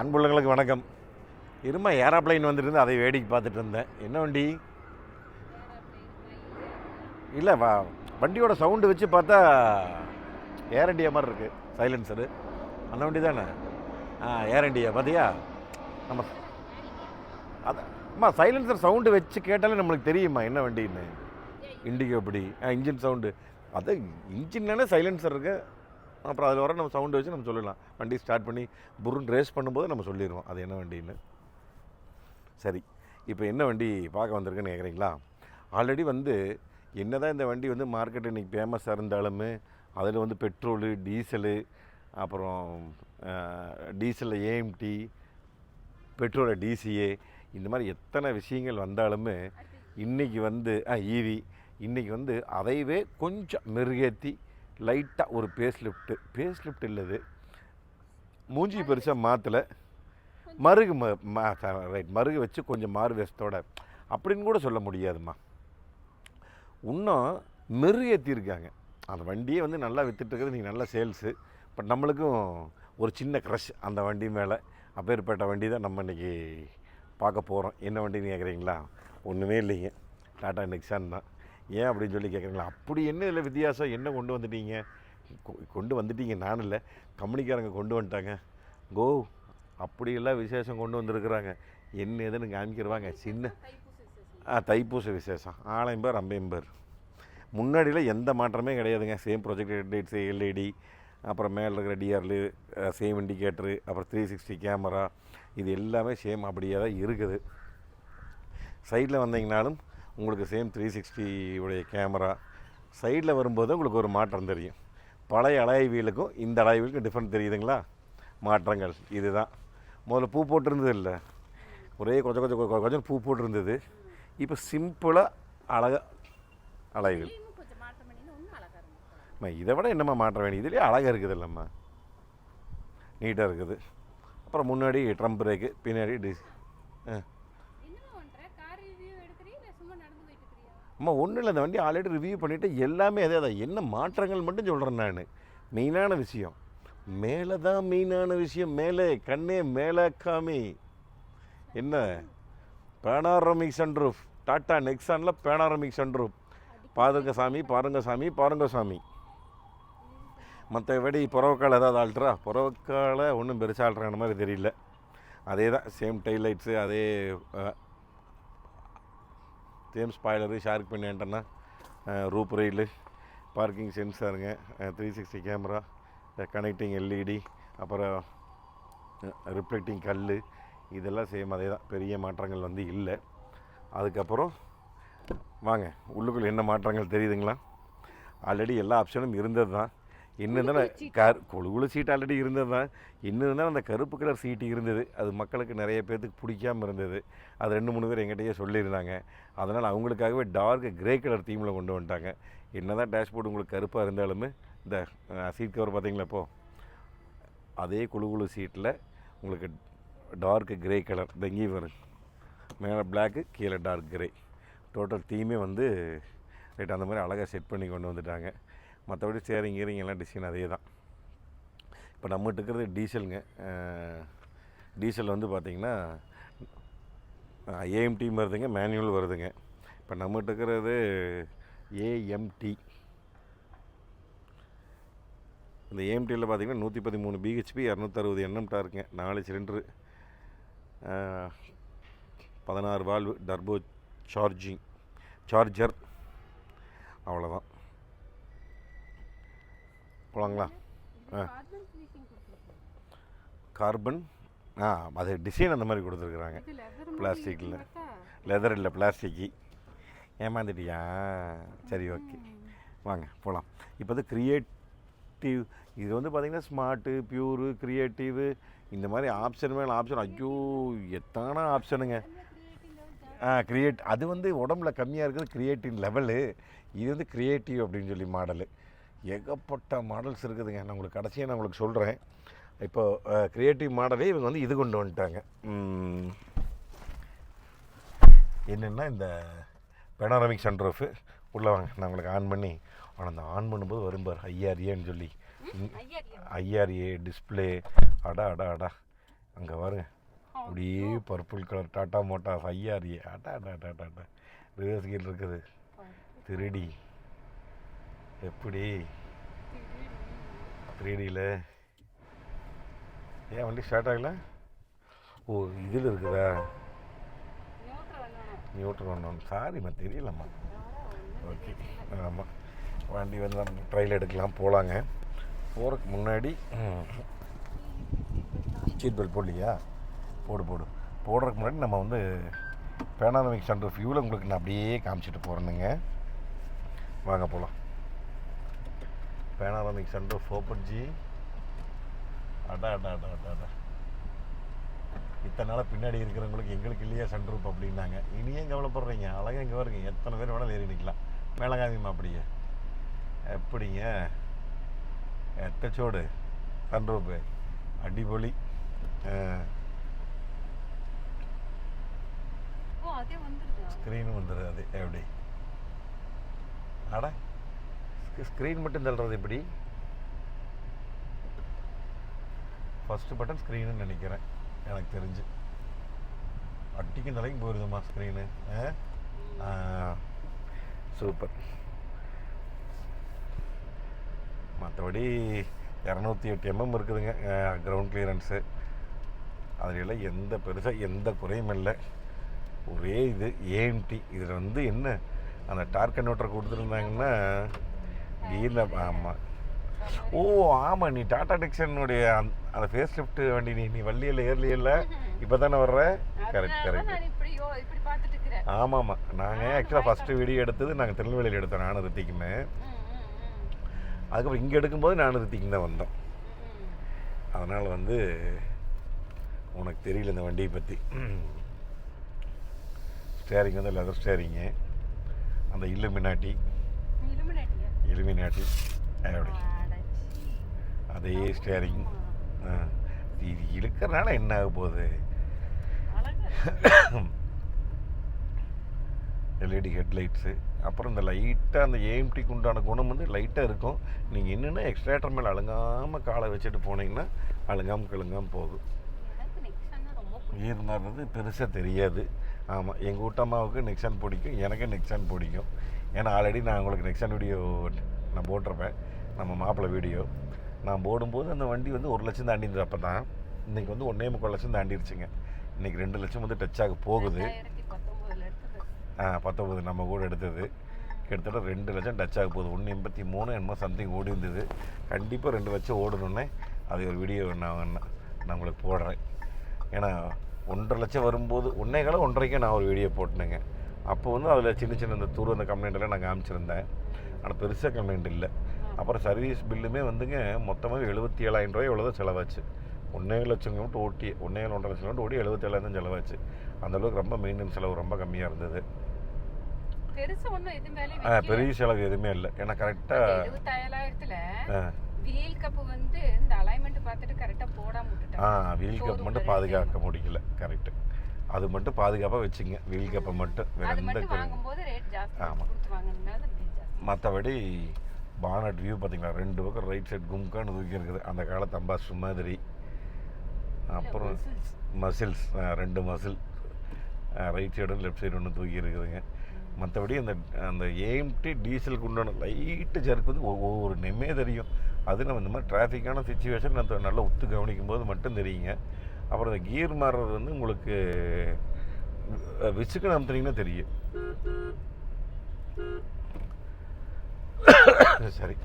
அன்புள்ளங்களுக்கு வணக்கம். இருமா ஏரோப்ளைன் வந்துருந்து அதை வேடிக்கை பார்த்துட்டு இருந்தேன். என்ன வண்டி? இல்லை வா வண்டியோட சவுண்டு வச்சு பார்த்தா ஏர் இண்டியா மாதிரி இருக்குது சைலன்சரு அந்த வண்டி தானே? ஆ ஏர் இண்டியா பார்த்தியா நம்ம அதான் அம்மா சைலன்சர் சவுண்டு வச்சு கேட்டாலே நம்மளுக்கு தெரியுமா என்ன வண்டின்னு? இண்டிகோ இப்படி ஆ இன்ஜின் சவுண்டு. அது இன்ஜின்னாலே சைலன்சர் இருக்குது அப்புறம் அதில் வர நம்ம சவுண்டு வச்சு நம்ம சொல்லலாம் வண்டி ஸ்டார்ட் பண்ணி புருன்னு ரேஸ் பண்ணும்போது நம்ம சொல்லிடுவோம். அது என்ன வண்டின்னு. சரி இப்போ என்ன வண்டி பார்க்க வந்திருக்குன்னு கேட்குறீங்களா ஆல்ரெடி வந்து என்னதான் இந்த வண்டி வந்து மார்க்கெட் இன்னைக்கு ஃபேமஸாக இருந்தாலுமே அதில் வந்து பெட்ரோலு டீசலு அப்புறம் டீசலில் ஏஎம்டி பெட்ரோலை டிசிஏ இந்த மாதிரி எத்தனை விஷயங்கள் வந்தாலுமே இன்றைக்கி வந்து ஈவி இன்றைக்கி வந்து அதையவே கொஞ்சம் மெருகேற்றி லைட்டாக ஒரு பேஸ் லிஃப்ட்டு பேஸ் லிஃப்ட் இல்லது மூஞ்சி பெருசாக மாற்றலை மருகு ரைட் மருகு வச்சு கொஞ்சம் மாறு வேஷத்தோட அப்படின்னு கூட சொல்ல முடியாதும்மா. இன்னும் மெருகேற்றிருக்காங்க அந்த வண்டியே வந்து நல்லா வித்துட்டு இருக்குது நீங்கள் நல்ல சேல்ஸு. பட் நம்மளுக்கும் ஒரு சின்ன க்ரஷ் அந்த வண்டி மேலே. அப்பேற்பட்ட வண்டி தான் நம்ம இன்றைக்கி பார்க்க போகிறோம் என்ன வண்டின்னு கேட்குறீங்களா ஒன்றுமே இல்லைங்க. டாட்டா நெக்ஸான் தான். ஏன் அப்படின்னு சொல்லி கேட்குறீங்களா? அப்படி என்ன இதில் வித்தியாசம்? என்ன கொண்டு வந்துட்டீங்க? கொ- கொண்டு வந்துட்டீங்க நான் இல்லை. கம்பெனிக்காரங்க கொண்டு வந்துட்டாங்க. கோ அப்படியெல்லாம் விசேஷம் கொண்டு வந்திருக்கிறாங்க. என்ன எதுன்னு காமிக்கிறவாங்க சின்ன. ஆ தைப்பூச விசேஷம். ஆலயம்பர் அம்பையம்பர் முன்னாடியில் எந்த மாற்றமே கிடையாதுங்க. சேம் ப்ரொஜெக்ட் டேட்ஸ் எல்இடி அப்புறம் மேலே இருக்கிற டிஆர்லு சேம் இண்டிகேட்டரு அப்புறம் த்ரீ சிக்ஸ்டி கேமரா இது எல்லாமே சேம் அப்படியே தான் இருக்குது. சைடில் வந்தீங்கனாலும் உங்களுக்கு சேம் த்ரீ சிக்ஸ்டி உடைய கேமரா சைடில் வரும்போது உங்களுக்கு ஒரு மாற்றம் தெரியும். பழைய அலாய் வீலுக்கும் இந்த அலாய் வீலுக்கும் டிஃப்ரெண்ட் தெரியுதுங்களா? மாற்றங்கள். இதுதான். முதல்ல பூ போட்டிருந்தது இல்லை. ஒரே கொஞ்சம் கொஞ்சம் கொஞ்சம் கொஞ்சம் பூ போட்டிருந்தது. இப்போ சிம்பிளாக அழகாக அலாய் அழகா அம்மா இதை விட என்னம்மா மாற்ற வேண்டிய இதுலேயே அழகாக இருக்குது இல்லைம்மா நீட்டாக இருக்குது. அப்புறம் முன்னாடி ட்ரம் பிரேக்கு பின்னாடி டிஸ் ஆ என்னமா பண்ற கார் ரிவ்யூ எடுக்கறியா இல்ல சும்மா நடந்து போயிட்டு இருக்கறியா அம்மா ஒன்றும் இல்லை இந்த வண்டி ஆல்ரெடி ரிவ்யூ பண்ணிவிட்டு எல்லாமே அதே தான். என்ன மாற்றங்கள் மட்டும் சொல்கிறேன் நான். மெயினான விஷயம். மேலே தான் மெயினான விஷயம். மேலே கண்ணே மேலே காமி. என்ன? பேனாரமிக் சன்ரூஃப் டாட்டா நெக்ஸானில் பேனாரமிக் சன்ரூஃப் பாருங்க சாமி பாருங்க சாமி பாருங்க சாமி. மற்றபடி புறவக்கால் ஏதாவது ஆல்ட்ரா புறவக்கால ஒன்றும் பெருசாக ஆல்ட்ரான மாதிரி தெரியல. அதே தான் சேம் டைலைட்ஸு அதே same spoiler shark fin antenna roof rail parking சென்சாருங்க three sixty camera connecting LED அப்புறம் ரிஃப்ளெக்டிங் கல் இதெல்லாம் சேம் அதே தான். பெரிய மாற்றங்கள் வந்து இல்லை. அதுக்கப்புறம் வாங்க உள்ளுக்குள்ளே என்ன மாற்றங்கள் தெரியுதுங்களா? ஆல்ரெடி எல்லா ஆப்ஷனும் இருந்தது தான். இன்னும் தானே கரு குழு சீட் ஆல்ரெடி இருந்தது தான் இன்னும் தான் அந்த கருப்பு கலர் சீட்டு இருந்தது. அது மக்களுக்கு நிறைய பேர்த்துக்கு பிடிக்காம இருந்தது. அது ரெண்டு மூணு பேர் எங்கிட்டயே சொல்லியிருந்தாங்க. அதனால் அவங்களுக்காகவே டார்க் கிரே கலர் தீமில் கொண்டு வந்துட்டாங்க. என்ன தான் டேஷ்போர்டு உங்களுக்கு கருப்பாக இருந்தாலுமே இந்த சீட் கவர் பார்த்தீங்களா இப்போ அதே குழு குழு சீட்டில் உங்களுக்கு டார்க் கிரே கலர் இங்கேயும் வரும் மேலே பிளாக்கு கீழே டார்க் கிரே டோட்டல் தீமே வந்து ரைட் அந்த மாதிரி அழகாக செட் பண்ணி கொண்டு வந்துட்டாங்க. மற்றபடி சேரிங் கீரிங் எல்லாம் டிசைன் அதே தான் இப்போ நம்மகிட்ட இருக்கிறது டீசலுங்க டீசல் வந்து பார்த்திங்கன்னா ஏஎம்டி வருதுங்க மேனுவல் வருதுங்க. இப்போ நம்மகிட்ட இருக்கிறது ஏஎம்டி இந்த ஏஎம்டியில் பார்த்தீங்கன்னா நூற்றி பதிமூணு பிஹெச்பி இரநூத்தறுபது எண்ணம் இருக்குங்க நாலு சிலிண்ட்ரு பதினாறு வால்வு டர்போ சார்ஜிங் சார்ஜர் அவ்வளோதான் போலாங்களா? ஆ. கார்பன் ஆ அது டிசைன் அந்த மாதிரி கொடுத்துருக்குறாங்க. பிளாஸ்டிக்கில் லெதர் இல்லை பிளாஸ்டிக்கு ஏமாந்துட்டியா? சரி ஓகே. வாங்க போகலாம் இப்போ வந்து க்ரியேட்டிவ் இது வந்து பார்த்திங்கன்னா ஸ்மார்ட்டு பியூரு க்ரியேட்டிவு இந்த மாதிரி ஆப்ஷன் மேலே ஆப்ஷன் ஐயோ எத்தான ஆப்ஷனுங்க ஆ கிரியேட் அது வந்து உடம்புல கம்மியாக இருக்குது கிரியேட்டிவ் லெவலு இது வந்து கிரியேட்டிவ் அப்படின்னு சொல்லி மாடலு ஏகப்பட்ட மாடல்ஸ் இருக்குதுங்க. நான் உங்களுக்கு கடைசியாக நான் உங்களுக்கு சொல்கிறேன் இப்போ கிரியேட்டிவ் மாடலே இவங்க வந்து இது கொண்டு வந்துட்டாங்க. என்னென்னா இந்த பெனாரமிக் சன்ரூஃபு உள்ளே வாங்க. நான் உங்களுக்கு ஆன் பண்ணி ஆனால் அந்த ஆன் பண்ணும்போது வரும் பார் ஐஆர்ஏன்னு சொல்லி. ஐஆர்ஏ டிஸ்ப்ளே அடா அடா அடா. அங்கே பாருங்க. அப்படியே பர்பிள் கலர் டாட்டா மோட்டாஸ் ஐயாரி ஆட்டா டாட்டா டாட்டா ரிவர்ஸ் கீர் இருக்குது. திருடி எப்படி? த்ரீடியில். ஏன் வண்டி ஸ்டார்ட் ஆகல? ஓ இதில் இருக்குதா? நியூட்ரல் ஒன்று சாரிம்மா தெரியலம்மா. ஓகே ஆமாம் வண்டி வந்து நம்ம ட்ரையல் எடுக்கலாம் போகலாங்க போகிறதுக்கு முன்னாடி சீட் பெல்ட் போடலையா? போடு போடு. போடுறதுக்கு முன்னாடி நம்ம வந்து பேனாமிக் சன்ரூஃப் வியூவில் உங்களுக்கு நான் அப்படியே காமிச்சிட்டு போகிறேனுங்க வாங்க போகலாம் பேனாமிக் சன்ரூஃப் ஓப்பன் ஜி அடா அடா அடா அடா அடா. இத்தனை நாளாக பின்னாடி இருக்கிறவங்களுக்கு எங்களுக்கு இல்லையா சன்ரூப் அப்படின்னாங்க. இனியும் கவலைப்படுறீங்க? அழகாக இங்கே வருங்க எத்தனை பேர் வேணாலும் ஏறி நிற்கலாம் மேலகாமிமா அப்படியே எப்படிங்க? எட்டச்சோடு சன்ரூப்பு அடிபொலி. ஸ்க்ரீனும் வந்துடுது அது எப்படி? அட. ஸ்க்ரீன் மட்டும் தள்ளுறது எப்படி? ஃபஸ்ட்டு பட்டன் ஸ்க்ரீனுன்னு நினைக்கிறேன். எனக்கு தெரிஞ்சு. அட்டிக்கும் தலைக்கும் போயிருதுமா ஸ்க்ரீனு சூப்பர் மற்றபடி இரநூத்தி எட்டு எம்எம் இருக்குதுங்க. கிரவுண்ட் கிளியரன்ஸு அதிலெல்லாம் எந்த பெருசாக எந்த குறையும் இல்லை. ஒரே இது ஏஎம்டி இதில் வந்து என்ன? அந்த டார்க் கன்வெர்ட்டர் கொடுத்துருந்தாங்கன்னா கீரில் ஆமாம் ஓ ஆமாம் நீ டாடா டெக்ஸனுடைய அந்த ஃபேஸ் லிஃப்ட் வண்டி நீ நீ வள்ளியில் ஏர்லியில் இப்போ தானே வர்ற கரெக்ட் கரெக்ட் இருக்கிறேன் ஆமாம்மா நாங்கள் ஆக்சுவலாக ஃபஸ்ட்டு வீடியோ எடுத்தது நாங்கள் திருநெல்வேலியில் எடுத்தோம் நானும் ரித்திக்குமே. அதுக்கப்புறம் இங்கே எடுக்கும்போது நானும் ரித்திக்கும் தான் வந்தோம். அதனால் வந்து உனக்கு தெரியல இந்த வண்டியை பற்றி ஸ்டேரிங் வந்து லெதர் ஸ்டேரிங்கு அந்த இல்லுமினாட்டி இலுமினாட்டி அப்படி. அதே ஸ்டேரிங் இது இழுக்கிறனால என்ன ஆக போகுது. எல்இடி ஹெட்லைட்ஸு அப்புறம் இந்த லைட்டாக அந்த ஏஎம்டிக்கு உண்டான குணம் வந்து லைட்டாக இருக்கும் நீங்கள் என்னென்னா எக்ஸ்ட்ரேட்டர் மேலே அழுங்காமல் காலை வச்சுட்டு போனீங்கன்னா அழுங்காமல் கிழுங்காமல் போகும் எனக்கு நெக்ஸான்னா ரொம்ப பிடிக்கும். ஈர் மாறுறது பெருசாக தெரியாது ஆமாம் எங்கள் வீட்டம்மாவுக்கு நெக்ஸன் பிடிக்கும் எனக்கு நெக்ஸன் பிடிக்கும். ஏன்னா ஆல்ரெடி நான் உங்களுக்கு நெக்ஸன் வீடியோ நான் போட்டிருப்பேன். நம்ம மாப்பிள்ளை வீடியோ நான் போடும்போது அந்த வண்டி வந்து ஒரு லட்சம் தாண்டிருந்தது அப்போ தான் இன்றைக்கி வந்து ஒன்றே முக்கால் லட்சம் தாண்டிருச்சுங்க. இன்றைக்கி ரெண்டு லட்சம் வந்து டச் ஆக போகுது. ஆ பத்தொம்பது நம்ம கூட எடுத்தது. கிட்டத்தட்ட ரெண்டு லட்சம் டச் ஆக போகுது. ஒன்று எண்பத்தி மூணு என்னமோ சம்திங் ஓடி இருந்தது. கண்டிப்பாக ரெண்டு லட்சம் ஓடணுன்னே அது ஒரு வீடியோ நான் நான் உங்களுக்கு போடுறேன். ஏன்னா ஒன்றரை லட்சம் வரும்போது ஒன்றே கால ஒன்றரைக்கே நான் ஒரு வீடியோ போட்டேனுங்க. அப்போ வந்து அதில் சின்ன சின்ன இந்த தூர் அந்த கம்ப்ளைண்ட் எல்லாம் நான் காமிச்சிருந்தேன். ஆனால் பெருசாக கம்ப்ளைண்ட் இல்லை. அப்புறம் சர்வீஸ் பில்லுமே வந்துங்க மொத்தமாக எழுபத்தி ஏழாயிரம் ரூபாய் எவ்வளோ செலவாச்சு. ஒன்றே லட்சம் மட்டும் ஓட்டி ஒன்றே ஒன்றரை லட்சம் மட்டும் ஓடி எழுபத்தேழாயிரம் தான் செலவாச்சு. அந்த அளவுக்கு ரொம்ப மெயின்டெனன்ஸ் செலவு ரொம்ப கம்மியாக இருந்தது. பெரிய செலவு எதுவுமே இல்லை. ஏன்னா கரெக்டாக 27,000 வீல் கப் வந்து இந்த அலைன்மெண்ட் பார்த்துட்டு கரெக்டா போடாம ஆ விட்டுட்டாங்க வீல் கப் மட்டும் பாதுகாக்க முடியல. கரெக்டு அது மட்டும் பாதுகாப்பாக வச்சுங்க. வீல் கப்பை மட்டும் வேற அது எந்த வாங்கும்போது ரேட் ஜாஸ்தி ஆமா. கொடுத்து வாங்கினால ரேட் ஜாஸ்தி. மற்றபடி பானட் வியூ பார்த்தீங்களா? ரெண்டு பக்கம் ரைட் சைடு கும்கான்னு தூக்கி இருக்குது. அந்த காலத்து அம்பாஸ்டர் மாதிரி அப்புறம் மசில்ஸ் ரெண்டு மசில் ரைட் சைடும் லெஃப்ட் சைடு ஒன்று தூக்கி இருக்குதுங்க. மற்றபடி அந்த அந்த ஏஎம்டி டீசலுக்கு உண்டான லைட்டு ஜர்க்கு வந்து ஒவ்வொரு நெம்மே தெரியும். அது நம்ம இந்த மாதிரி டிராஃபிக்கான சுச்சுவேஷன் நான் நல்லா ஒத்து கவனிக்கும் போது மட்டும் தெரியுங்க. அப்புறம் இந்த கியர் மாறுறது வந்து உங்களுக்கு விசுக்கு நம்புனீங்கன்னா தெரியும். சரி.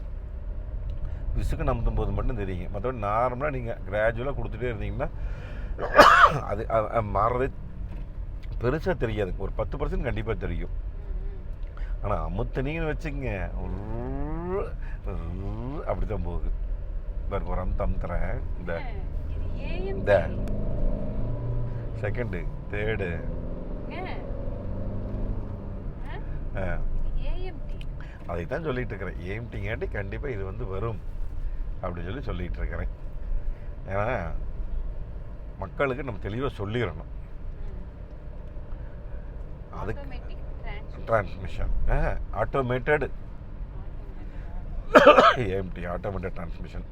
விசுக்கு நம்பும் போது மட்டும் தெரியுங்க. மற்றபடி நார்மலாக நீங்கள் கிராஜுவலாக கொடுத்துட்டே இருந்தீங்கன்னா அது மாறுறதே பெருசாக தெரியாது. ஒரு பத்து பர்சன்ட் கண்டிப்பாக தெரியும். ஆனால் அமுத்தனீங்கன்னு வச்சுங்க அப்படி தான் போகுது. ஒரு அமுத்து அமுத்துறேன் இந்த இந்த. செகண்டு தேர்டு அதை தான் சொல்லிட்டு இருக்கிறேன் ஏம்டிங்காட்டி கண்டிப்பாக இது வந்து வரும். அப்படின்னு சொல்லி சொல்லிட்டு இருக்கிறேன் ஏன்னா மக்களுக்கு நம்ம தெளிவாக சொல்லிடணும். அதுக்கு transmission automated AMT automated transmission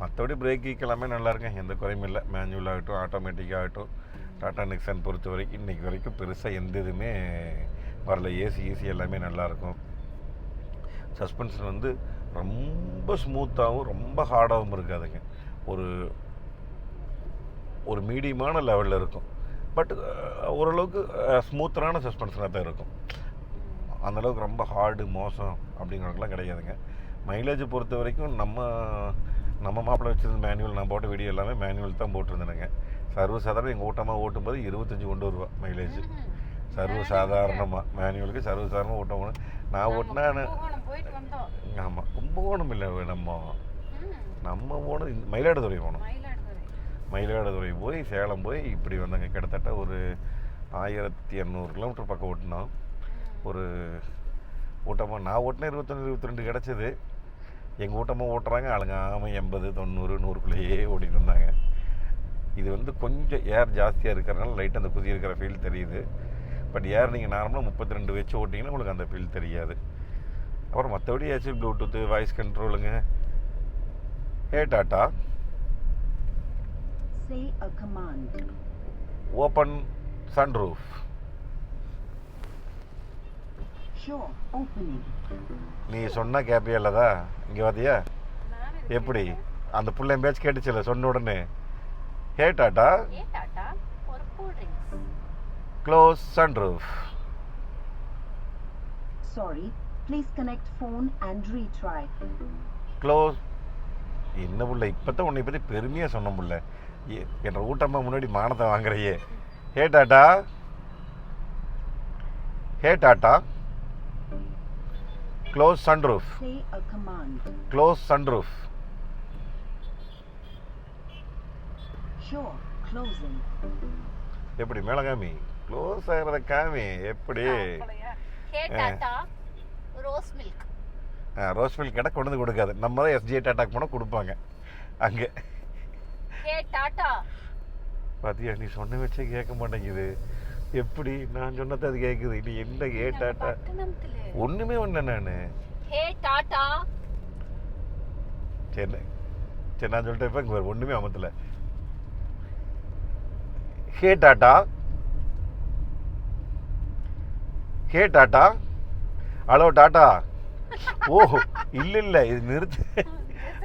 மற்றபடி பிரேக் எல்லாமே நல்லா இருக்குங்க எந்த குறையும் இல்லை. மேனுவல் ஆகட்டும் ஆட்டோமேட்டிக் ஆகட்டும். டாடா பொறுத்த வரைக்கும் இன்றைக்கி வரைக்கும் பெருசாக எந்த இதுவுமே வரல. ஏசி ஏசி எல்லாமே நல்லாயிருக்கும் சஸ்பென்ஷன் வந்து ரொம்ப ஸ்மூத்தாகவும் ரொம்ப ஹார்டாகவும் இருக்காதுங்க. ஒரு ஒரு மீடியமான லெவலில் இருக்கும். பட் ஓரளவுக்கு ஸ்மூத்தரான சஸ்பென்ஷனாக தான் இருக்கும். அந்தளவுக்கு ரொம்ப ஹார்டு மோசம் அப்படிங்கிறதுலாம் கிடையாதுங்க. மைலேஜ் பொறுத்த வரைக்கும் நம்ம நம்ம மாப்பிள்ளை வச்சிருந்த மேனுவல் நான் போட்ட வீடியோ எல்லாமே மேனுவல் தான் போட்டிருந்தேனுங்க. சர்வ சாதாரண எங்கள் ஓட்டமாக ஓட்டும்போது இருபத்தஞ்சி கொண்டு வருவா மைலேஜ் சர்வ சாதாரணமாக மேனுவலுக்கு சர்வ சாதாரணமாக ஓட்டம் நான் ஓட்டினா ஆமாம் கும்பகோணம் இல்லை நம்ம. நம்ம போனது இந்த மயிலாடுதுறை போனோம். மயிலாடுதுறை. போய் சேலம் போய் இப்படி வந்தாங்க. கிட்டத்தட்ட ஒரு ஆயிரத்தி இரநூறு கிலோமீட்டர் பக்கம் ஓட்டினோம். ஒரு ஊட்டமாக நான் ஓட்டினேன் இருபத்தொன்று இருபத்தி ரெண்டு கிடச்சிது. எங்கள் ஊட்டமாக ஓட்டுறாங்க ஆளுங்க ஆமாம் எண்பது தொண்ணூறு நூறுக்குள்ளேயே ஓடிட்டு இருந்தாங்க. இது வந்து கொஞ்சம் ஏர் ஜாஸ்தியாக இருக்கிறனால லைட் அந்த குதி இருக்கிற ஃபீல் தெரியுது. பட் ஏர் நீங்கள் நார்மலாக முப்பத்தி ரெண்டு வச்சு ஓட்டிங்கன்னா உங்களுக்கு அந்த ஃபீல் தெரியாது. அப்புறம் மற்றபடி ஏதாச்சும் Bluetooth voice கண்ட்ரோலுங்க hey Tata. Open sunroof Sure, opening. நீ சொன்னா கேப்பியா இல்லதா இங்கே பார்த்தியா எப்படி. அந்த புள்ள பேச்சு கேட்டுச்சுல சொன்ன உடனே. Hey Tata close sunroof Sorry, please connect phone and retry. Close என்ன புள்ள இப்போ தான் உன்னை பற்றி பெருமையாக சொன்ன புள்ள. ஏ- என்ற ஊட்டமாக முன்னாடி மானத்தை வாங்குறையே. Hey Tata hey Tata close sunroof Say a command. Close sunroof Sure, closing. எப்படி மேலகாமி க்ளோஸ் ஆகிறத காமி. எப்படி? ரோஸ் மில்க் ரோஸ் மில்க் கடை கொண்டு வந்து கொடுக்காது. நம்ம தான் எஸ்ஜிஐ டாட்டாக்கு போனால் கொடுப்பாங்க. அங்கே. டாட்டா பாத்தியா நீ சொன்ன வச்சே கேட்க மாட்டேங்குது. எப்படி? நான் சொன்னது அது கேட்குது நீ என்ன ஏ டாட்டா ஒன்றுமே ஒன்று நான். ஹே டாட்டா சரி சரி நான் சொல்லிட்டேன் இப்போ இங்கே ஒன்றுமே அமத்தில் hey Tata hey Tata hello Tata ஓஹோ இல்லை இல்லை இது நிறுத்து.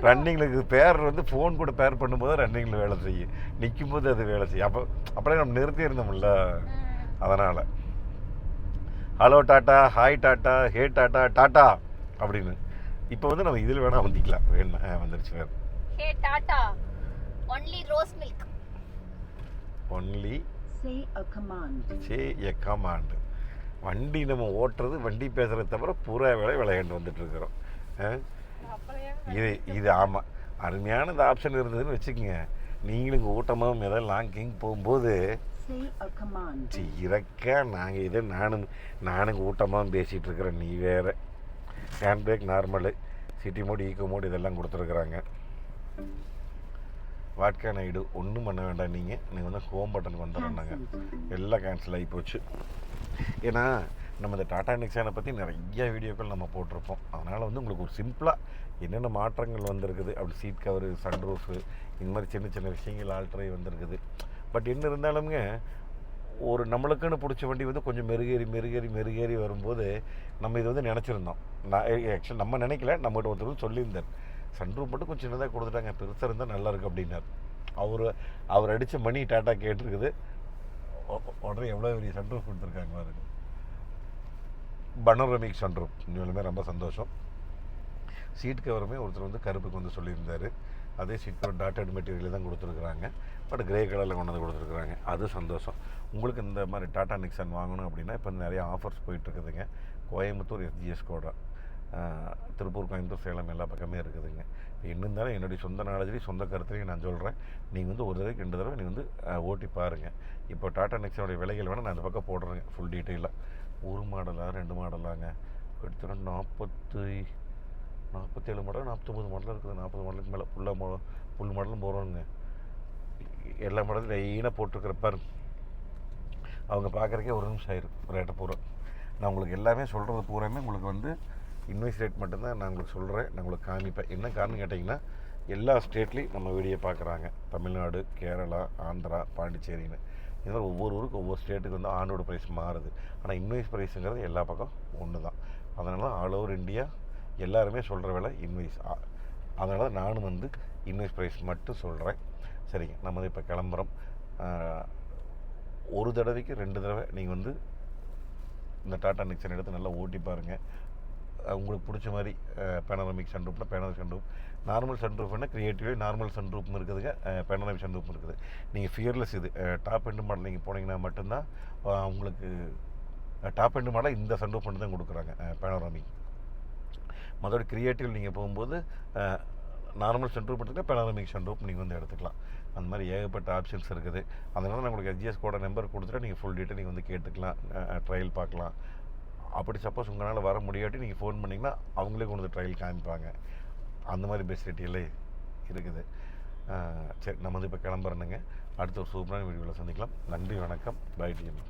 ரன்னிங்கில் பேர் வந்து ஃபோன் கூட பேர் பண்ணும்போது ரன்னிங்கில் வேலை செய்யும். நிற்கும் போது அது வேலை செய்யும். அப்போ அப்படியே நம்ம நிறுத்தி இருந்தோம்ல அதனால். Hello Tata hi Tata hey Tata Tata அப்படின்னு. இப்போ வந்து நம்ம இதில் வேணால் வந்திக்கலாம். வேணும் ஆ வந்துருச்சு வேறு hey Tata only rose milk only Say a command. Say a command வண்டி நம்ம ஓட்டுறது வண்டி பேசுகிறத தவிர பூரா வேலை விளையாண்டு வந்துட்டு இருக்கிறோம். ஆ? அப்பளையா? இது இது ஆமாம் அருமையான இந்த ஆப்ஷன் இருந்ததுன்னு வச்சுக்கோங்க. நீங்களும் இங்கே ஊட்டமாக ஏதாவது லாங் கிங் போகும்போது Say a command. சி, இறக்க நாங்கள் இது நானும் நானும் ஊட்டமாக பேசிகிட்டு இருக்கிறேன் நீ வேற. Hand brake normal city mode eco mode இதெல்லாம் கொடுத்துருக்குறாங்க. வாட் கேன் ஐடு ஒன்றும் பண்ண வேண்டாம் நீங்கள் நீங்கள் வந்து ஹோம் பட்டனுக்கு வந்துடுறாங்க. எல்லாம் கேன்சல் ஆகி போச்சு. ஏன்னா நம்ம இந்த டாடா நிக்ஸானை பற்றி நிறைய வீடியோக்கள் நம்ம போட்டிருப்போம். அதனால் வந்து உங்களுக்கு ஒரு சிம்பிளாக என்னென்ன மாற்றங்கள் வந்திருக்குது? அப்படி சீட் கவரு சன்ரூஃபு இந்த மாதிரி சின்ன சின்ன விஷயங்கள் ஆல்ட்ரை வந்திருக்குது. பட் என்ன இருந்தாலுமே ஒரு நம்மளுக்குன்னு பிடிச்ச வண்டி வந்து கொஞ்சம் மெருகேறி மெருகேறி மெருகேறி வரும்போது நம்ம இது வந்து நினச்சிருந்தோம். நான் ஆக்சுவலி நம்ம நினைக்கல நம்மகிட்ட ஒருத்தர் சொல்லியிருந்தேன் சொல்லியிருந்தார். மட்டும் கொஞ்சம் சின்னதாக கொடுத்துட்டாங்க பெருசாக இருந்தால் நல்லாயிருக்கு அப்படின்னார். அவர் அவர் அடித்த மணி டாட்டா கேட்டிருக்குது. உடனே எவ்வளோ பெரிய சன்ரூஃப் கொடுத்துருக்காங்க பாருங்க. பனோரமிக் சன்ரூஃப் இனிமேலுமே ரொம்ப சந்தோஷம். சீட் கவருமே ஒருத்தர் வந்து கருப்புக்கு வந்து சொல்லியிருந்தார். அதே சிட்டோ டாட்டட் மெட்டீரியல் தான் கொடுத்துருக்குறாங்க. பட் கிரே கலரில் கொண்டு வந்து கொடுத்துருக்குறாங்க. அது சந்தோஷம். உங்களுக்கு இந்த மாதிரி டாட்டா நிக்சன் வாங்கணும் அப்படின்னா இப்போ நிறைய ஆஃபர்ஸ் போயிட்டுருக்குதுங்க. கோயம்புத்தூர் எஸ்ஜிஎஸ் கோடா திருப்பூர் கோயம்புத்தூர் சேலம் எல்லா பக்கமே இருக்குதுங்க. என்ன இருந்தாலும் என்னுடைய சொந்த நாலேஜ்லேயும் சொந்த கருத்துலையும் நான் சொல்கிறேன் நீங்கள் வந்து ஒரு தடவைக்கு ரெண்டு தடவை நீங்கள் வந்து ஓட்டி பாருங்கள் இப்போ டாட்டா நெக்ஸனுடைய விலைகள் வேணால் நான் அந்த பக்கம் போடுறேங்க ஃபுல் டீட்டெயிலாக ஒரு மாடலாக ரெண்டு மாடலாங்க கிட்டத்தட்ட நாற்பத்தி நாற்பத்தேழு மாடல் நாற்பத்தொம்பது மாடல் இருக்குது. நாற்பது மாடலுக்கு மேலே ஃபுல்லாக மாடல் புல் மாடலும் போகிறோங்க எல்லா மாடலும் லைனாக போட்டிருக்கிறப்பார் அவங்க பார்க்குறக்கே ஒரு நிமிஷம் ஆயிரும் ரேட்டை பூரா. நான் உங்களுக்கு எல்லாமே சொல்கிறது பூராமே உங்களுக்கு வந்து இன்வைஸ் ரேட் மட்டும்தான் நான் உங்களுக்கு சொல்கிறேன் நான் உங்களுக்கு காமிப்பேன். என்ன காரணம் கேட்டிங்கன்னா எல்லா ஸ்டேட்லேயும் நம்ம வீடியோ பார்க்குறாங்க தமிழ்நாடு கேரளா ஆந்திரா பாண்டிச்சேரின்னு. இது மாதிரி ஒவ்வொரு ஊருக்கு ஒவ்வொரு ஸ்டேட்டுக்கு வந்து ஆண்டோட ப்ரைஸ் மாறுது. ஆனால் இன்வைஸ் ப்ரைஸுங்கிறது எல்லா பக்கம் ஒன்று தான் அதனால ஆல் ஓவர் இந்தியா எல்லாருமே சொல்கிற விலை இன்வைஸ் அதனால் நானும் வந்து இன்வைஸ் ப்ரைஸ் மட்டும் சொல்கிறேன் சரிங்க நம்ம இப்போ கிளம்புறோம். ஒரு தடவைக்கு ரெண்டு தடவை நீங்கள் வந்து இந்த டாட்டா நிக்சன் எடுத்து நல்லா ஓட்டி பாருங்கள் உங்களுக்கு பிடிச்ச மாதிரி பேனரமிக் சன்ரூப்னா பேனரமிக் சன்ரூப் நார்மல் சன்ரூப்னா கிரியேட்டிவ்லி நார்மல் சன்ரூப்பும் இருக்குதுங்க. பேனரமிக் சன்ரூப்பும் இருக்குது. நீங்கள் ஃபியர்லெஸ் இது டாப் எண்டு மாடல் நீங்கள் போனீங்கன்னா மட்டும்தான் உங்களுக்கு டாப் எண்டு மாடல் இந்த சன்ரூப் மட்டும் தான் கொடுக்குறாங்க பேனரமிக் மற்றபடி கிரியேட்டிவ் நீங்கள் போகும்போது நார்மல் சன்ரூப் எடுத்துக்கலாம் பேனரமிக் சன்ரூப் நீங்கள் வந்து எடுத்துக்கலாம். அந்த மாதிரி ஏகப்பட்ட ஆப்ஷன்ஸ் இருக்குது. அதனால் நான் உங்களுக்கு எஸ்ஜிஎஸ் கோட நம்பர் கொடுத்துட்டா நீங்கள் ஃபுல் டீட்டெயில் நீங்கள் வந்து கேட்டுக்கலாம் ட்ரையல் பார்க்கலாம். அப்படி சப்போஸ் உங்களால் வர முடியாட்டி நீங்கள் ஃபோன் பண்ணிங்கன்னா அவங்களே கொண்டு வந்து ட்ரையல் காமிப்பாங்க. அந்த மாதிரி ஃபெசிலிட்டியெல்லாம் இருக்குது. சரி நம்ம வந்து இப்போ கிளம்புறேனுங்க. அடுத்த ஒரு சூப்பரான வீடியோவில் சந்திக்கலாம். நன்றி வணக்கம். By DM